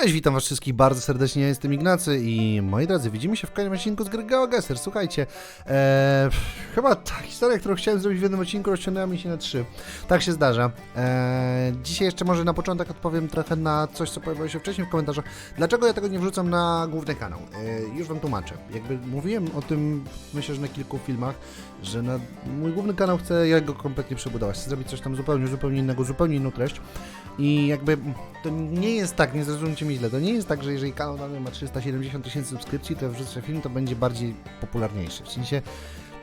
Cześć, witam was wszystkich bardzo serdecznie, ja jestem Ignacy i moi drodzy, widzimy się w kolejnym odcinku z gry GeoGuessr. Słuchajcie, e, chyba ta historia, którą chciałem zrobić w jednym odcinku, rozciągnęła mi się na trzy. Tak się zdarza. E, dzisiaj jeszcze może na początek odpowiem trochę na coś, co pojawiło się wcześniej w komentarzach. Dlaczego ja tego nie wrzucam na główny kanał? E, już wam tłumaczę. Jakby mówiłem o tym, myślę, że na kilku filmach, że na mój główny kanał chcę ja go kompletnie przebudować. Chcę zrobić coś tam zupełnie, zupełnie innego, zupełnie inną treść. I jakby to nie jest tak, nie zrozumcie mnie źle, to nie jest tak, że jeżeli kanał dany ma 370 tysięcy subskrypcji, to wrzucę film, to będzie bardziej popularniejszy. W sensie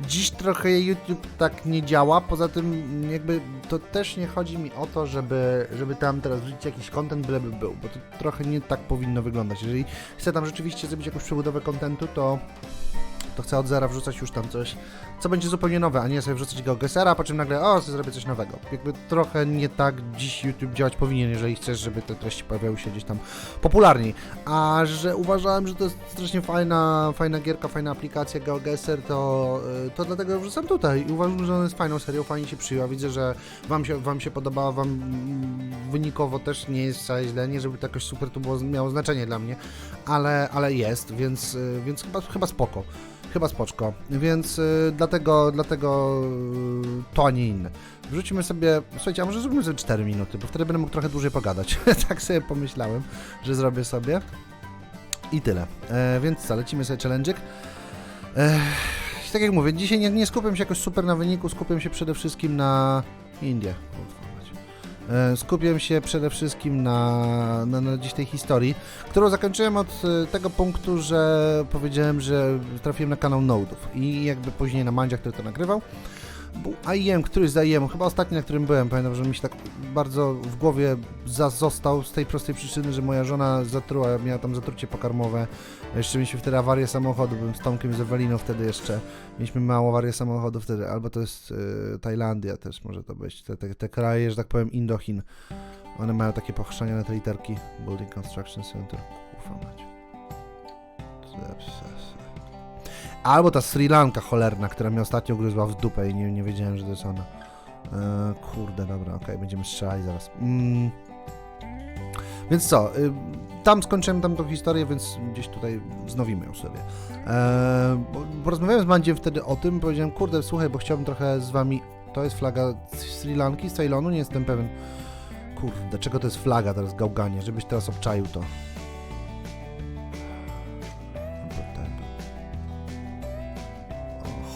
dziś trochę YouTube tak nie działa, poza tym jakby to też nie chodzi mi o to, żeby, żeby tam teraz wrzucić jakiś content, byleby był, bo to trochę nie tak powinno wyglądać. Jeżeli chcę tam rzeczywiście zrobić jakąś przebudowę kontentu, to to chcę od zera wrzucać już tam coś, co będzie zupełnie nowe, a nie sobie wrzucać GeoGuessera, po czym nagle, o, zrobię coś nowego. Jakby trochę nie tak dziś YouTube działać powinien, jeżeli chcesz, żeby te treści pojawiały się gdzieś tam popularniej. A że uważałem, że to jest strasznie fajna, fajna gierka, fajna aplikacja GeoGuessr, to, y, to dlatego wrzucam tutaj i uważam, że ona jest fajną serią, fajnie się przyjęła. Widzę, że wam się, wam się podobała, wam wynikowo też nie jest wcale źle, nie żeby to jakoś super tu było, miało znaczenie dla mnie, ale, ale jest, więc, y, więc chyba, chyba spoko. Chyba spoczko, więc y, dlatego, dlatego y, to, a nie inne. Wrzucimy sobie, słuchajcie, a może zróbmy sobie 4 minuty, bo wtedy będę mógł trochę dłużej pogadać. tak sobie pomyślałem, że zrobię sobie. I tyle. E, więc co, lecimy sobie challenge'ik. E, tak jak mówię, dzisiaj nie, nie skupiam się jakoś super na wyniku, skupiam się przede wszystkim na Indię. E, Skupiam się przede wszystkim na, na, na dziś tej historii, którą zakończyłem od e, tego punktu, że powiedziałem, że trafiłem na kanał Nodów i jakby później na Mandzia, który to nagrywał. Był IEM, któryś z IEM, chyba ostatni, na którym byłem, pamiętam, że mi się tak bardzo w głowie został z tej prostej przyczyny, że moja żona zatruła, miała tam zatrucie pokarmowe. Jeszcze mieliśmy wtedy awarię samochodu, byłem z Tomkiem z Eweliną wtedy jeszcze. Mieliśmy małą awarię samochodu wtedy, albo to jest e, Tajlandia też może to być. Te, te, te kraje, że tak powiem, Indochin. One mają takie pochrzaniane te literki. Building Construction Center. Kurwa mać. Albo ta Sri Lanka cholerna, która mnie ostatnio gryzła w dupę i nie, nie wiedziałem, że to jest ona. E, kurde, dobra, okej, będziemy strzelali zaraz. Mm. Więc co, y, tam skończyłem tam tą historię, więc gdzieś tutaj wznowimy ją sobie. Porozmawiałem z Mandziem wtedy o tym, powiedziałem, kurde, słuchaj, bo chciałbym trochę z wami... To jest flaga z Sri Lanki, z Ceylonu, nie jestem pewien. Kurde, czego to jest flaga teraz, gałganie, żebyś teraz obczaił to.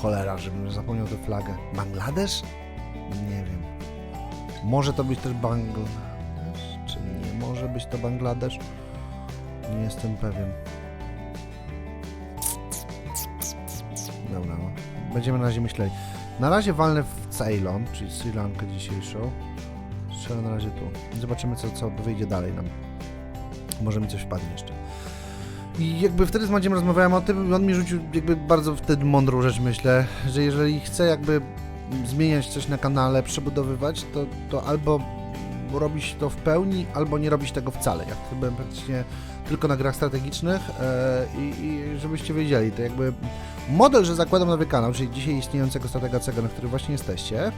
Cholera, żebym zapomniał tę flagę. Bangladesz? Nie wiem. Może to być też Bangladesz, czy nie może być to Bangladesz? Nie jestem pewien. Dobra, no. będziemy na razie myśleli. Na razie walnę w Ceylon, czyli Sri Lankę dzisiejszą. Strzelę na razie tu. Zobaczymy, co, co wyjdzie dalej nam. Może mi coś wpadnie jeszcze. I jakby wtedy z Madziem rozmawiałem o tym, on mi rzucił jakby bardzo wtedy mądrą rzecz, myślę, że jeżeli chce jakby zmieniać coś na kanale, przebudowywać, to, to albo robić to w pełni, albo nie robić tego wcale. Ja wtedy byłem praktycznie tylko na grach strategicznych e, i, i żebyście wiedzieli, to jakby model, że zakładam nowy kanał, czyli dzisiaj istniejącego Stratega Cego, na którym właśnie jesteście,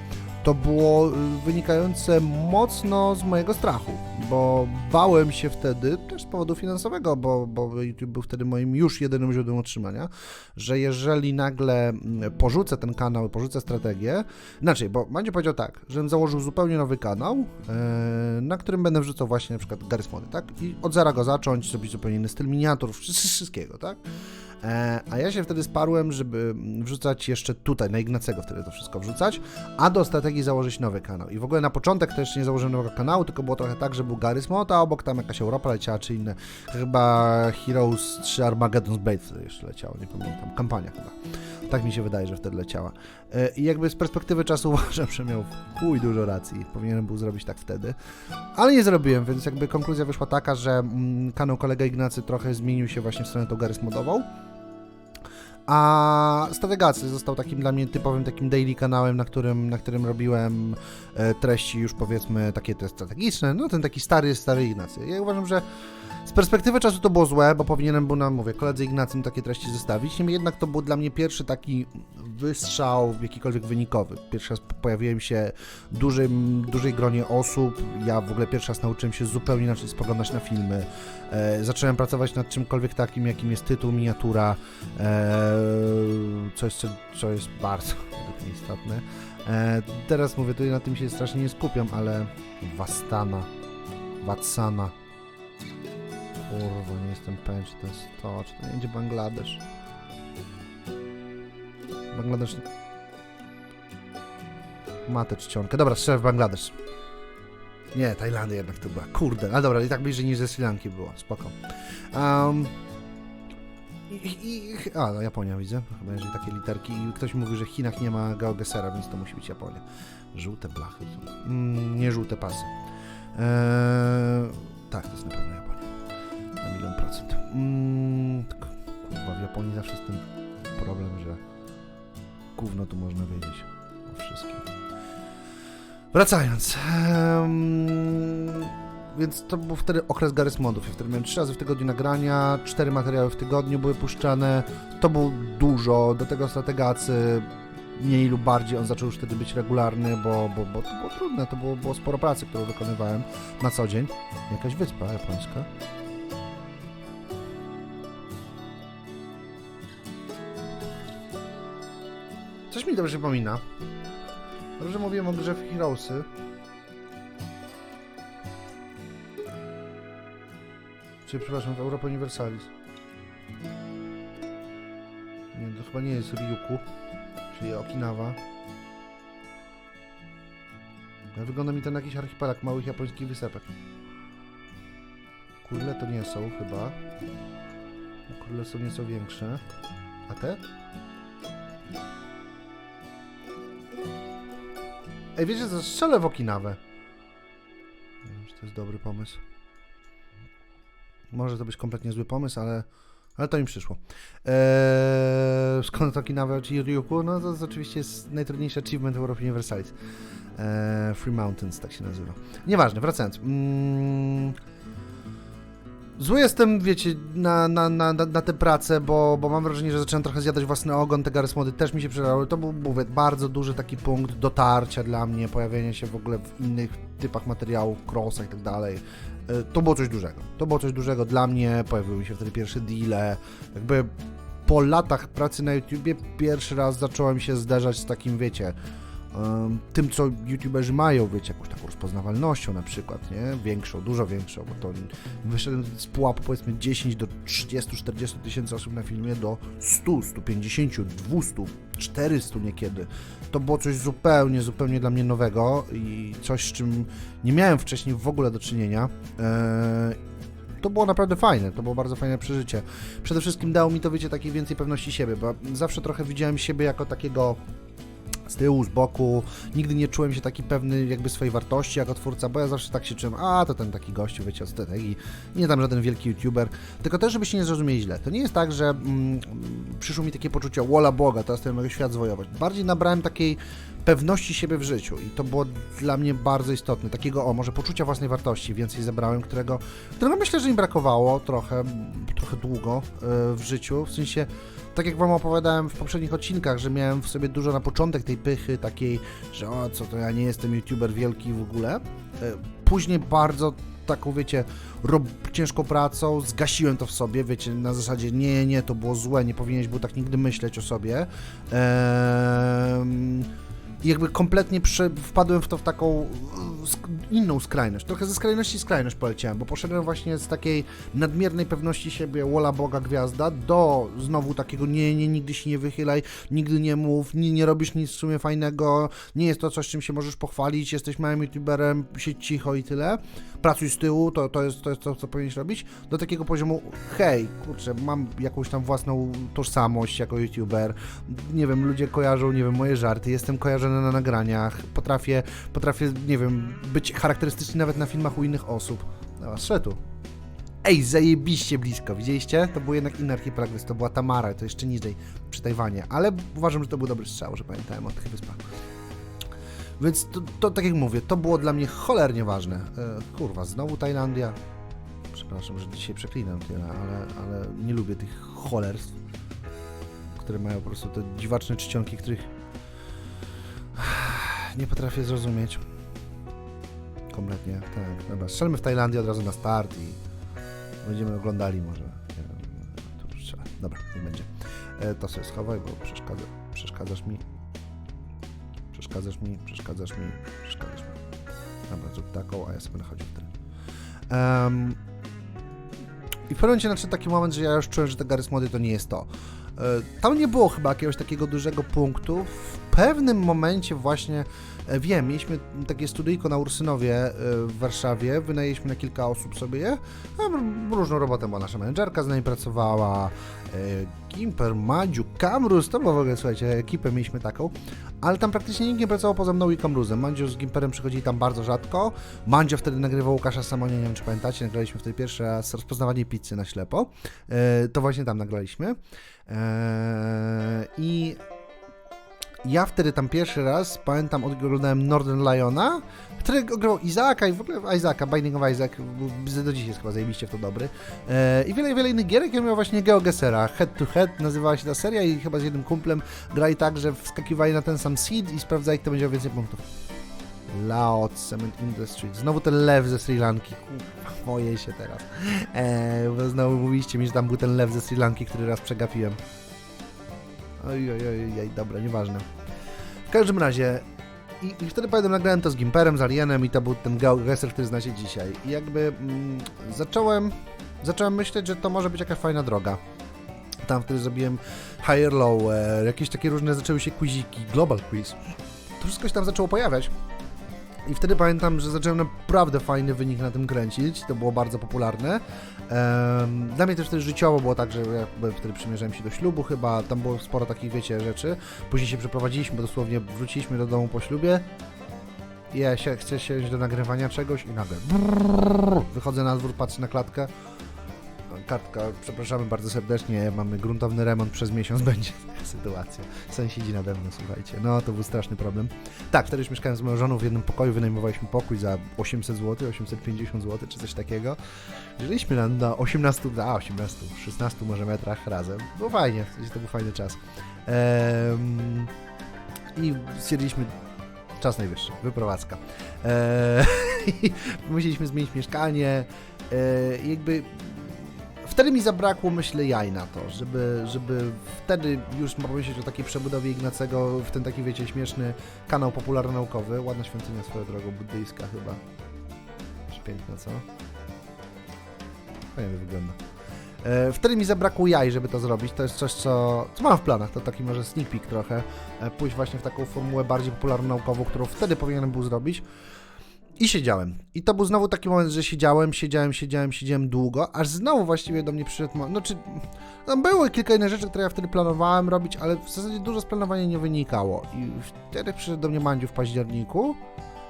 to było y, wynikające mocno z mojego strachu, bo bałem się wtedy, też z powodu finansowego, bo, bo YouTube był wtedy moim już jedynym źródłem utrzymania, że jeżeli nagle mm, porzucę ten kanał i porzucę strategię, inaczej, bo Mandzio powiedział tak, żebym założył zupełnie nowy kanał, e, na którym będę wrzucał właśnie na przykład Garysmony, tak? I od zera go zacząć, zrobić zupełnie inny styl miniatur, wszy- wszystkiego, tak? E, a ja się wtedy sparłem, żeby wrzucać jeszcze tutaj, na Ignacego wtedy to wszystko wrzucać, a do strategii założyć nowy kanał. I w ogóle na początek jeszcze nie założyłem nowego kanału, tylko było trochę tak, że był Garry's Mod, a obok tam jakaś Europa leciała, czy inne. Chyba Heroes 3 Armageddon's Blade jeszcze leciało, nie pamiętam. Kampania chyba. Tak mi się wydaje, że wtedy leciała. E, I jakby z perspektywy czasu uważam, że miał chuj dużo racji. Powinienem był zrobić tak wtedy. Ale nie zrobiłem, więc jakby konkluzja wyszła taka, że mm, kanał kolega Ignacy trochę zmienił się właśnie w stronę tą Garry's Modową. A Strategacy został takim dla mnie typowym takim daily kanałem, na którym, na którym robiłem e, treści już powiedzmy takie te strategiczne, no ten taki stary, stary Ignacy. Ja uważam, że Z perspektywy czasu to było złe, bo powinienem był nam, mówię, koledze Ignacym takie treści zostawić. Niemniej jednak to był dla mnie pierwszy taki wystrzał jakikolwiek wynikowy. Pierwszy raz pojawiłem się w dużym, dużej gronie osób. Ja w ogóle pierwszy raz nauczyłem się zupełnie inaczej spoglądać na filmy. E, zacząłem pracować nad czymkolwiek takim, jakim jest tytuł, miniatura, e, co, jest, co jest bardzo istotne. E, teraz mówię, tutaj na tym się strasznie nie skupiam, ale Wastana, Watsana, Kurwa, nie jestem pewien, czy to jest to, czy to będzie Bangladesz. Bangladesz... Ma tę czcionkę. Dobra, strzelę w Bangladesz. Nie, Tajlandia jednak to była. Kurde, ale dobra, i tak bliżej niż ze Sri Lanki było. Spoko. Um, i, i, a, no Japonia widzę. Chyba jeżeli takie literki. I ktoś mówi, że w Chinach nie ma Geogesera, więc to musi być Japonia. Żółte blachy. Mm, nie żółte pasy. Eee, tak, to jest na pewno Japonia. Na milion procent. Mm, kurwa, w Japonii zawsze jest ten problem, że gówno tu można wiedzieć o wszystkim. Wracając. em, więc to był wtedy okres Garys Modów. Ja wtedy miałem trzy razy w tygodniu nagrania, cztery materiały w tygodniu były puszczane. To było dużo. Do tego strategacy mniej lub bardziej on zaczął już wtedy być regularny, bo, bo, bo to było trudne. To było, było sporo pracy, którą wykonywałem na co dzień. Jakaś wyspa japońska. Dobrze przypomina. Dobrze mówiłem o grze w Heroesy. Czy przepraszam, w Europa Universalis. Nie, to chyba nie jest Ryuku, czyli Okinawa. Wygląda mi to na jakiś archipelag małych japońskich wysepek. Kurle to nie są chyba. Kurle są nieco większe. A te? Ej, wiecie co? Strzelę w Okinawę. Nie wiem, czy to jest dobry pomysł. Może to być kompletnie zły pomysł, ale, ale to mi przyszło. Eee, skąd Okinawa czy Ryuku? No to, oczywiście jest najtrudniejszy achievement w Europie Universalis. Eee, Free Mountains, tak się nazywa. Nieważne, wracając. Mm, Zły jestem, wiecie, na, na, na, na, tę pracę, bo, bo mam wrażenie, że zacząłem trochę zjadać własny ogon, te Garys Mody też mi się przydały. To był, mówię, bardzo duży taki punkt dotarcia dla mnie, pojawienia się w ogóle w innych typach materiałów, crossach i tak dalej. E, To było coś dużego. To było coś dużego dla mnie, pojawiły się wtedy pierwsze deale. Jakby po latach pracy na YouTubie pierwszy raz zacząłem się zderzać z takim, wiecie, tym, co youtuberzy mają, wiecie, jakąś taką rozpoznawalnością na przykład, nie? Większą, dużo większą, bo to wyszedłem z pułapu powiedzmy 10 do 30, 40 tysięcy osób na filmie do 100, 150, 200, 400 niekiedy. To było coś zupełnie, zupełnie dla mnie nowego i coś, z czym nie miałem wcześniej w ogóle do czynienia. Eee, to było naprawdę fajne, to było bardzo fajne przeżycie. Przede wszystkim dało mi to, wiecie, takiej więcej pewności siebie, bo zawsze trochę widziałem siebie jako takiego z tyłu, z boku. Nigdy nie czułem się taki pewny jakby swojej wartości jako twórca, bo ja zawsze tak się czułem, a to ten taki gościu, wiecie, od strategii, nie tam żaden wielki youtuber. Tylko też, żebyście nie zrozumieli źle. To nie jest tak, że mm, przyszło mi takie poczucie, wola Boga, teraz to ja mogę świat zwojować. Bardziej nabrałem takiej pewności siebie w życiu i to było dla mnie bardzo istotne. Takiego, o, może poczucia własnej wartości więcej zebrałem, którego, którego myślę, że mi brakowało trochę, trochę długo e, w życiu, w sensie tak jak wam opowiadałem w poprzednich odcinkach, że miałem w sobie dużo na początek tej pychy takiej, że o co to ja nie jestem youtuber wielki w ogóle. E, Później bardzo taką, wiecie, rob, ciężką pracą, zgasiłem to w sobie, wiecie, na zasadzie nie, nie, to było złe, nie powinieneś był tak nigdy myśleć o sobie. Ehm, i jakby kompletnie prze, wpadłem w to w taką e, inną skrajność. Trochę ze skrajności skrajność poleciałem, bo poszedłem właśnie z takiej nadmiernej pewności siebie, wola Boga gwiazda, do znowu takiego nie, nie, nigdy się nie wychylaj, nigdy nie mów, nie, nie robisz nic w sumie fajnego, nie jest to coś, czym się możesz pochwalić, jesteś małym youtuberem, siedź cicho i tyle. Pracuj z tyłu, to, to, jest, to jest to, co powinieneś robić. Do takiego poziomu, hej, kurczę, mam jakąś tam własną tożsamość jako youtuber, nie wiem, ludzie kojarzą, nie wiem, moje żarty, jestem kojarzony na nagraniach, potrafię, potrafię, nie wiem, być charakterystyczny nawet na filmach u innych osób. No, szedł. Ej, zajebiście blisko, widzieliście? To był jednak inny archipelag, to była Tamara, to jeszcze niżej, przy Tajwanie, ale uważam, że to był dobry strzał, że pamiętałem o tych wyspach. Więc to, to tak jak mówię, to było dla mnie cholernie ważne. E, kurwa, znowu Tajlandia. Prze- Przepraszam, że dzisiaj przeklinam tyle, ale, ale nie lubię tych cholerstw, które mają po prostu te dziwaczne czcionki, których nie potrafię zrozumieć. Kompletnie, tak. Dobra, strzelmy w Tajlandię od razu na start i będziemy oglądali może. Dobra, nie będzie. E, to sobie schowaj, bo przeszkadza, przeszkadzasz mi. Przeszkadzasz mi, przeszkadzasz mi, przeszkadzasz mi. Dobra, zrób taką, a ja sobie nachodzę w tyle. Em, I w pewnym momencie nadszedł taki moment, że ja już czułem, że te Garry's Mody to nie jest to. E, Tam nie było chyba jakiegoś takiego dużego punktu. W pewnym momencie właśnie, e, wiem, mieliśmy takie studyjko na Ursynowie e, w Warszawie, wynajęliśmy na kilka osób sobie je. Różną robotę, bo nasza menedżerka z nami pracowała, Gimper, Madziu, Kamrus, to było w ogóle, słuchajcie, ekipę mieliśmy taką, ale tam praktycznie nikt nie pracował poza mną i Kamruzem. Mandzio z Gimperem przychodzili tam bardzo rzadko. Mandzio wtedy nagrywał Łukasza Samonia, nie wiem czy pamiętacie, nagraliśmy wtedy pierwszy raz rozpoznawanie pizzy na ślepo. To właśnie tam nagraliśmy. E, I ja wtedy tam pierwszy raz, pamiętam, oglądałem Northern Liona, który grał Izaka i w ogóle Izaka, Binding of Isaac, do dziś jest chyba zajebiście w to dobry. E, I wiele, wiele innych gierek, ja miał właśnie GeoGesera, Head to Head nazywała się ta seria i chyba z jednym kumplem grali tak, że wskakiwali na ten sam seed i sprawdzali, kto będzie miał więcej punktów. Laos Cement Industries. Znowu ten lew ze Sri Lanki. Kurwa, boję się teraz. E, bo znowu mówiliście mi, że tam był ten lew ze Sri Lanki, który raz przegapiłem. Oj, oj, oj, oj, dobra, nieważne. W każdym razie, i, i wtedy pamiętam, nagrałem to z Gimperem, z Alienem i to był ten GeoGuessr, który znacie dzisiaj. I jakby mm, zacząłem, zacząłem myśleć, że to może być jakaś fajna droga. Tam wtedy zrobiłem higher low, e, jakieś takie różne zaczęły się quiziki, global quiz. To wszystko się tam zaczęło pojawiać. I wtedy pamiętam, że zacząłem naprawdę fajny wynik na tym kręcić. To było bardzo popularne. Dla mnie też wtedy życiowo było tak, że ja wtedy przymierzałem się do ślubu chyba. Tam było sporo takich, wiecie, rzeczy. Później się przeprowadziliśmy, bo dosłownie wróciliśmy do domu po ślubie. Ja się, chcę siąść do nagrywania czegoś i nagle brrrr, wychodzę na dwór, patrzę na klatkę. Kartka, przepraszamy bardzo serdecznie, mamy gruntowny remont przez miesiąc, będzie taka sytuacja. Sąsiedzi nade mną, słuchajcie. No, to był straszny problem. Tak, wtedy już mieszkałem z moją żoną w jednym pokoju, wynajmowaliśmy pokój za 800 zł, 850 zł, czy coś takiego. Żyliśmy na, na 18, a 18, 16 może metrach razem. Było fajnie, w sensie to był fajny czas. Ehm, I stwierdziliśmy, czas najwyższy, wyprowadzka. Eee, musieliśmy zmienić mieszkanie. Eee, jakby wtedy mi zabrakło, myślę, jaj na to, żeby, żeby wtedy już pomyśleć o takiej przebudowie Ignacego w ten taki, wiecie, śmieszny kanał popularno-naukowy. Ładna świątynia swoją drogą, buddyjska chyba. Piękna, co? Fajnie wygląda. E, wtedy mi zabrakło jaj, żeby to zrobić. To jest coś, co, co mam w planach. To taki może sneak peek trochę. E, pójść właśnie w taką formułę bardziej popularno-naukową, którą wtedy powinienem był zrobić. I siedziałem. I to był znowu taki moment, że siedziałem, siedziałem, siedziałem, siedziałem długo, aż znowu właściwie do mnie przyszedł. No, czy, no były kilka innych rzeczy, które ja wtedy planowałem robić, ale w zasadzie dużo z planowania nie wynikało. I wtedy przyszedł do mnie Mandziu w październiku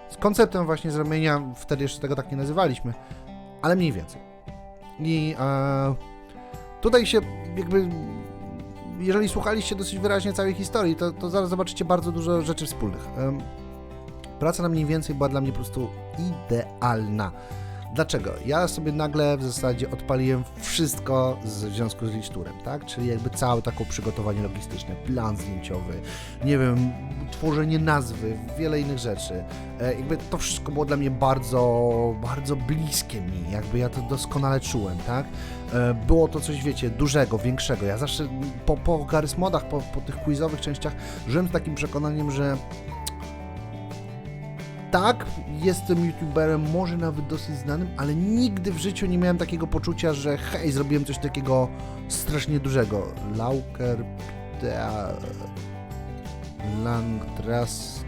z konceptem właśnie zrobienia, wtedy jeszcze tego tak nie nazywaliśmy, ale mniej więcej. I e, tutaj się jakby, jeżeli słuchaliście dosyć wyraźnie całej historii, to, to zaraz zobaczycie bardzo dużo rzeczy wspólnych. Praca na mniej więcej była dla mnie po prostu idealna. Dlaczego? Ja sobie nagle w zasadzie odpaliłem wszystko w związku z liczturem, tak? Czyli jakby całe takie przygotowanie logistyczne, plan zdjęciowy, nie wiem, tworzenie nazwy, wiele innych rzeczy. E, jakby to wszystko było dla mnie bardzo, bardzo bliskie mi, jakby ja to doskonale czułem, tak? E, było to coś, wiecie, dużego, większego. Ja zawsze po, po po, po tych quizowych częściach żyłem z takim przekonaniem, że tak, jestem youtuberem, może nawet dosyć znanym, ale nigdy w życiu nie miałem takiego poczucia, że hej, zrobiłem coś takiego strasznie dużego. Lauker, Ptea, Langtras...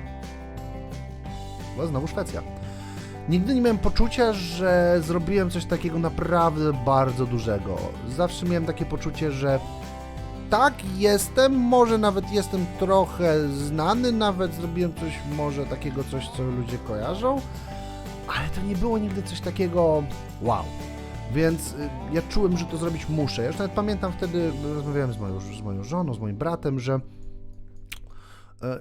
Chyba znowu Szwecja. Nigdy nie miałem poczucia, że zrobiłem coś takiego naprawdę bardzo dużego. Zawsze miałem takie poczucie, że tak, jestem, może nawet jestem trochę znany, nawet zrobiłem coś może takiego, coś, co ludzie kojarzą, ale to nie było nigdy coś takiego wow. Więc y, ja czułem, że to zrobić muszę. Ja już nawet pamiętam wtedy, rozmawiałem z moją, z moją żoną, z moim bratem, że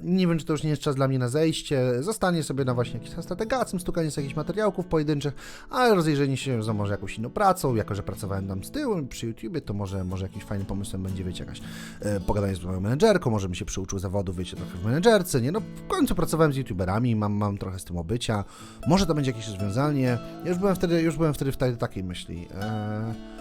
Nie wiem, czy to już nie jest czas dla mnie na zejście. Zostanie sobie na właśnie jakimś strategacym, stukanie sobie jakichś materiałków pojedynczych, ale rozejrzenie się za może jakąś inną pracą, jako że pracowałem tam z tyłu przy YouTubie, to może, może jakimś fajnym pomysłem będzie, wiecie, jakaś e, pogadanie z moją menedżerką, może bym się przyuczył zawodu, wiecie, trochę w menedżerce, nie? No w końcu pracowałem z YouTuberami, mam, mam trochę z tym obycia, może to będzie jakieś rozwiązanie. Ja już byłem wtedy, już byłem wtedy w takiej myśli. E,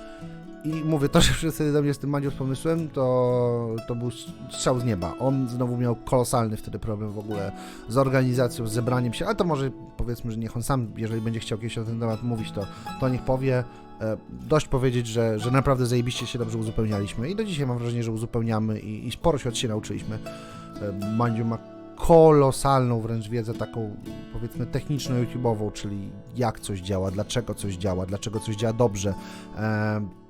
i mówię, to, że wszyscy do mnie z tym Mandziu z pomysłem, to, to był strzał z nieba. On znowu miał kolosalny wtedy problem w ogóle z organizacją, z zebraniem się, ale to może powiedzmy, że niech on sam, jeżeli będzie chciał kiedyś o ten temat mówić, to, to niech powie. E, Dość powiedzieć, że, że naprawdę zajebiście się dobrze uzupełnialiśmy i do dzisiaj mam wrażenie, że uzupełniamy i, i sporo się od siebie nauczyliśmy. E, Mandziu ma kolosalną wręcz wiedzę taką powiedzmy techniczną YouTube'ową, czyli jak coś działa, dlaczego coś działa, dlaczego coś działa dobrze.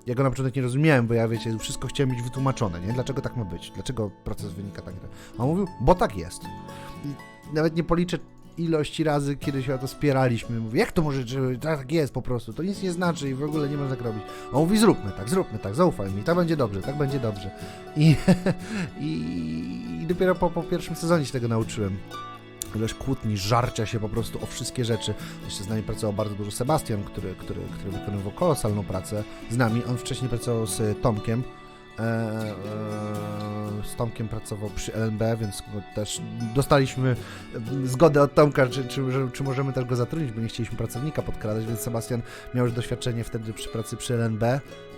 Ja go na początek nie rozumiałem, bo ja wiecie, wszystko chciałem mieć wytłumaczone, nie? Dlaczego tak ma być? Dlaczego proces wynika tak? A on mówił, bo tak jest. I nawet nie policzę ilości razy, kiedy się o to spieraliśmy. Mówię, jak to może, że tak jest po prostu, to nic nie znaczy i w ogóle nie można tak robić. On mówi, zróbmy tak, zróbmy tak, zaufaj mi, tak będzie dobrze, tak będzie dobrze. I, i, i dopiero po, po pierwszym sezonie się tego nauczyłem ilość kłótni, żarcia się po prostu o wszystkie rzeczy. Jeszcze z nami pracował bardzo dużo Sebastian, który, który, który wykonywał kolosalną pracę z nami. On wcześniej pracował z Tomkiem. E, e, z Tomkiem pracował przy LNB, więc też dostaliśmy zgodę od Tomka, czy, czy, czy możemy też go zatrudnić, bo nie chcieliśmy pracownika podkradać, więc Sebastian miał już doświadczenie wtedy przy pracy przy LNB.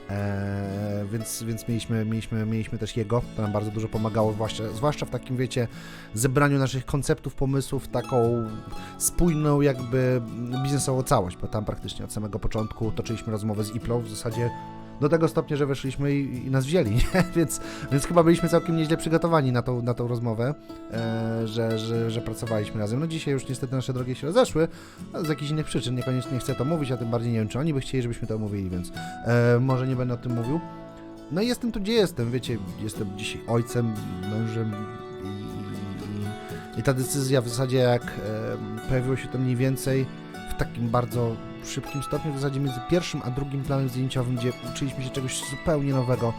E, więc więc mieliśmy, mieliśmy, mieliśmy też jego, to nam bardzo dużo pomagało, zwłaszcza, zwłaszcza w takim, wiecie, zebraniu naszych konceptów, pomysłów, taką spójną jakby biznesową całość, bo tam praktycznie od samego początku toczyliśmy rozmowę z Iplą w zasadzie do tego stopnia, że weszliśmy i, i nas wzięli, nie? Więc, więc chyba byliśmy całkiem nieźle przygotowani na tą, na tą rozmowę, e, że, że, że pracowaliśmy razem. No dzisiaj już niestety nasze drogi się rozeszły, z jakichś innych przyczyn, niekoniecznie chcę to mówić, a tym bardziej nie wiem, czy oni by chcieli, żebyśmy to mówili, więc e, może nie będę o tym mówił. No i jestem tu, gdzie jestem, wiecie, jestem dzisiaj ojcem, mężem i, i, i ta decyzja w zasadzie jak e, pojawiło się to mniej więcej takim bardzo szybkim stopniu, w zasadzie między pierwszym a drugim planem zdjęciowym, gdzie uczyliśmy się czegoś zupełnie nowego.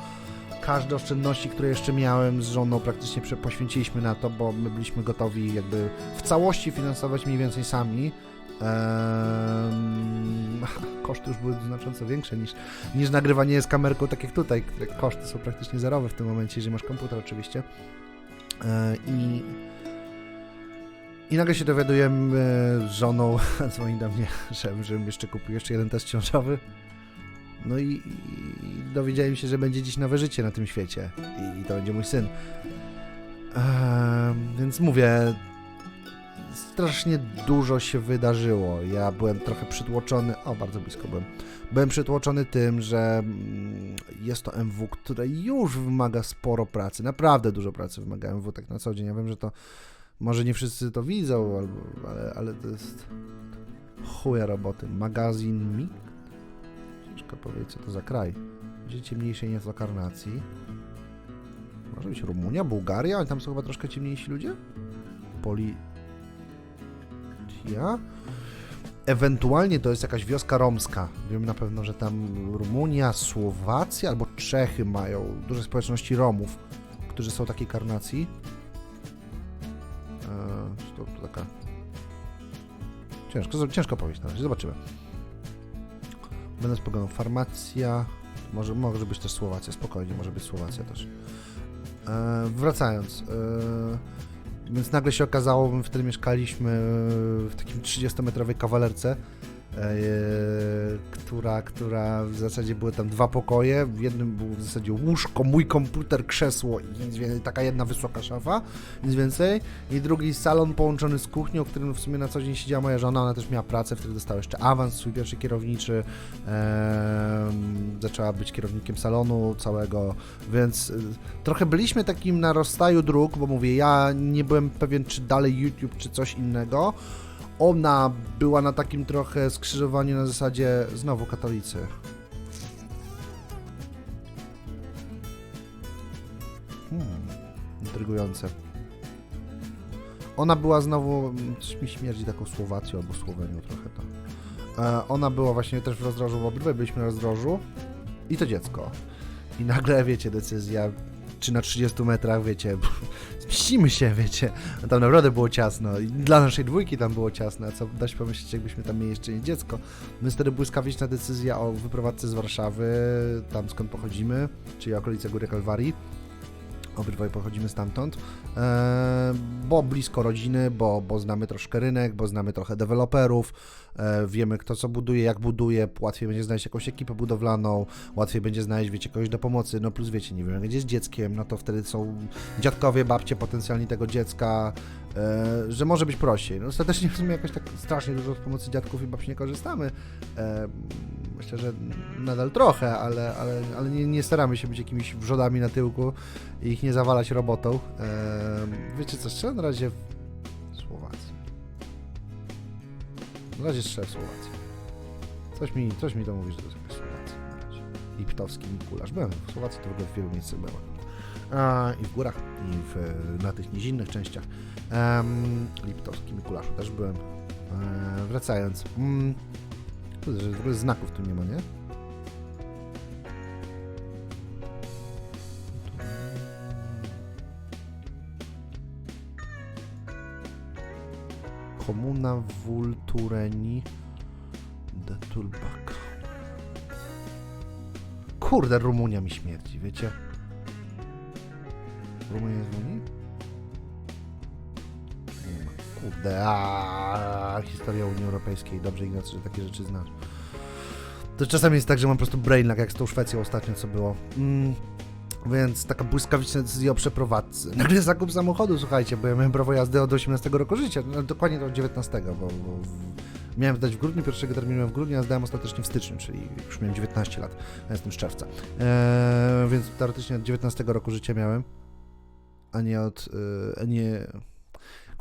Każde oszczędności, które jeszcze miałem z żoną, praktycznie poświęciliśmy na to, bo my byliśmy gotowi jakby w całości finansować mniej więcej sami. Ehm, koszty już były znacząco większe niż, niż nagrywanie z kamerką, tak jak tutaj. Koszty są praktycznie zerowe w tym momencie, jeżeli masz komputer oczywiście. E, I, I nagle się dowiadujemy z żoną, dzwoni do mnie, że, żebym jeszcze kupił jeszcze jeden test ciążowy. No i, i dowiedziałem się, że będzie dziś nowe życie na tym świecie i, i to będzie mój syn. Ehm, więc mówię, strasznie dużo się wydarzyło. Ja byłem trochę przytłoczony, o bardzo blisko byłem. Byłem przytłoczony tym, że mm, jest to MW, które już wymaga sporo pracy, naprawdę dużo pracy wymaga MW tak na co dzień. Ja wiem, że to może nie wszyscy to widzą, ale, ale to jest chuja roboty. Magazyn mi? Ciężko powiedzieć, co to za kraj. Będzie ciemniejszej nieco karnacji. Może być Rumunia, Bułgaria, ale tam są chyba troszkę ciemniejsi ludzie? Poli... Ja? Ewentualnie to jest jakaś wioska romska. Wiem na pewno, że tam Rumunia, Słowacja albo Czechy mają duże społeczności Romów, którzy są takiej karnacji. To, taka... Ciężko, ciężko powiedzieć na razie, zobaczymy. Będę pogodą farmacja, może, może być też Słowacja, spokojnie, może być Słowacja też. Eee, wracając, eee, więc nagle się okazało, my wtedy mieszkaliśmy w takim 30-metrowej kawalerce, e, która, która w zasadzie były tam dwa pokoje. W jednym było w zasadzie łóżko, mój komputer, krzesło i nic więcej, taka jedna wysoka szafa, nic więcej. I drugi salon połączony z kuchnią, w którym w sumie na co dzień siedziała moja żona, ona też miała pracę, wtedy dostała jeszcze awans, swój pierwszy kierowniczy. zaczęła być kierownikiem salonu całego, więc y, trochę byliśmy takim na rozstaju dróg, bo mówię, ja nie byłem pewien, czy dalej YouTube, czy coś innego. Ona była na takim trochę skrzyżowaniu na zasadzie znowu katolicy. Hmm, intrygujące. Ona była znowu, mm, coś mi śmierdzi taką Słowacją albo Słowenią trochę to. E, ona była właśnie też w rozdrożu, bo obydwaj byliśmy na rozdrożu i to dziecko. I nagle, wiecie, decyzja czy na 30 metrach, wiecie, zmieścimy się, wiecie. A tam naprawdę było ciasno dla naszej dwójki tam było ciasno, a co da się pomyśleć, jakbyśmy tam mieli jeszcze dziecko. No jest wtedy błyskawiczna decyzja o wyprowadzce z Warszawy, tam skąd pochodzimy, czyli okolice Góry Kalwarii. Obydwaj pochodzimy stamtąd, e, bo blisko rodziny, bo, bo znamy troszkę rynek, bo znamy trochę deweloperów, e, wiemy kto co buduje, jak buduje, łatwiej będzie znaleźć jakąś ekipę budowlaną, łatwiej będzie znaleźć, wiecie, kogoś do pomocy, no plus wiecie, nie wiem, jak jest dzieckiem, no to wtedy są dziadkowie, babcie potencjalni tego dziecka, e, że może być prościej. No ostatecznie w sumie jakoś tak strasznie dużo z pomocy dziadków i babci nie korzystamy. Myślę, że nadal trochę, ale, ale, ale nie, nie staramy się być jakimiś wrzodami na tyłku i ich nie zawalać robotą. E, wiecie co, strzelam na razie w Słowacji. Na razie strzelę w Słowacji. Coś mi, coś mi to mówi, że to jest jakaś Słowacja na razie. Mikuláš. Byłem w Słowacji, to w ogóle w wielu miejscach byłem. I w górach, i w, na tych nizinnych częściach. Um, Liptowski Mikulaszu też byłem. E, wracając. Mm, że w ogóle znaków tu nie ma, nie? Komuna Vultureni de Tulbak. Kurde, Rumunia mi śmierci, wiecie? Rumunia jest w Unii? Kurde, historia Unii Europejskiej. Dobrze, Ignacy, że takie rzeczy znasz. To czasami jest tak, że mam po prostu brain lag, jak z tą Szwecją ostatnio, co było. Mm. Więc taka błyskawiczna decyzja o przeprowadzce. Nagle zakup samochodu, słuchajcie, bo ja miałem prawo jazdy od 18 roku życia, no, dokładnie do 19, bo, bo w, miałem zdać w grudniu, pierwszego terminu w grudniu, a zdałem ostatecznie w styczniu, czyli już miałem 19 lat, ja jestem z czerwca. Eee, więc teoretycznie od 19 roku życia miałem, a nie od, yy, a nie...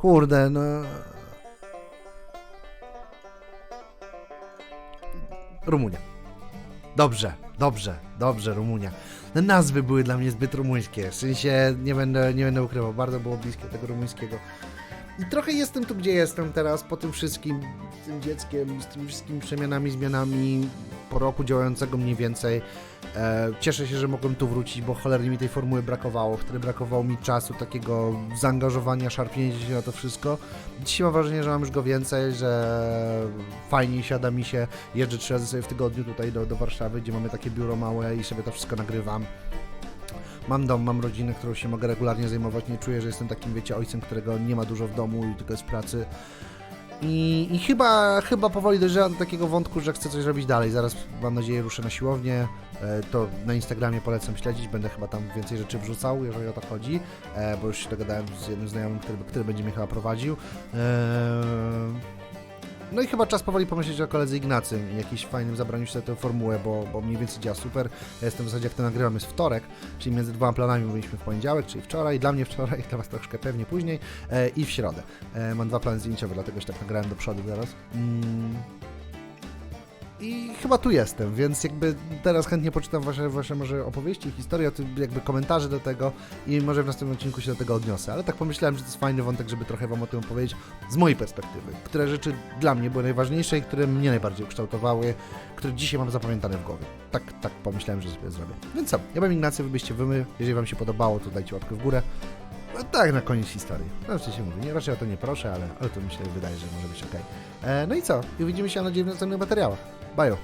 Kurde, no... Rumunia. Dobrze, dobrze, dobrze, Rumunia. Nazwy były dla mnie zbyt rumuńskie. W sensie nie będę, nie będę ukrywał, bardzo było bliskie tego rumuńskiego. I trochę jestem tu, gdzie jestem teraz, po tym wszystkim, z tym dzieckiem, z tymi wszystkimi przemianami, zmianami, po roku działającego mniej więcej. E, cieszę się, że mogłem tu wrócić, bo cholernie mi tej formuły brakowało. Wtedy brakowało mi czasu, takiego zaangażowania, szarpnięcia się na to wszystko. Dzisiaj mam wrażenie, że mam już go więcej, że fajnie siada mi się. Jeżdżę trzy razy sobie w tygodniu tutaj do, do Warszawy, gdzie mamy takie biuro małe i sobie to wszystko nagrywam. Mam dom, mam rodzinę, którą się mogę regularnie zajmować. Nie czuję, że jestem takim, wiecie, ojcem, którego nie ma dużo w domu i tylko jest w pracy. I, I chyba, chyba powoli dojrzewam do takiego wątku, że chcę coś robić dalej. Zaraz, mam nadzieję, ruszę na siłownię. E, To na Instagramie polecam śledzić. Będę chyba tam więcej rzeczy wrzucał, jeżeli o to chodzi, e, bo już się dogadałem z jednym znajomym, który, który będzie mnie chyba prowadził. E, No i chyba czas powoli pomyśleć o koledze Ignacym i jakimś fajnym zabraniu się tę formułę, bo, bo mniej więcej działa super. Ja jestem w zasadzie, jak to nagrywam, jest wtorek, czyli między dwoma planami byliśmy w poniedziałek, czyli wczoraj, dla mnie wczoraj, dla Was troszkę pewnie później e, i w środę. E, mam dwa plany zdjęciowe, dlatego się tak nagrałem do przodu teraz. Mm. I chyba tu jestem, więc jakby teraz chętnie poczytam wasze, wasze może opowieści, historie, jakby komentarze do tego i może w następnym odcinku się do tego odniosę. Ale tak pomyślałem, że to jest fajny wątek, żeby trochę wam o tym opowiedzieć z mojej perspektywy. Które rzeczy dla mnie były najważniejsze i które mnie najbardziej ukształtowały, które dzisiaj mam zapamiętane w głowie. Tak, tak pomyślałem, że sobie zrobię. Więc co, ja byłem Ignacy, wy byście wy my. Jeżeli wam się podobało, to dajcie łapkę w górę. No tak, na koniec historii. No, w się mówi, nie, raczej o to nie proszę, ale, ale to mi się wydaje, że może być ok. E, no i co? I widzimy się mam nadzieję w materiałach. Bye.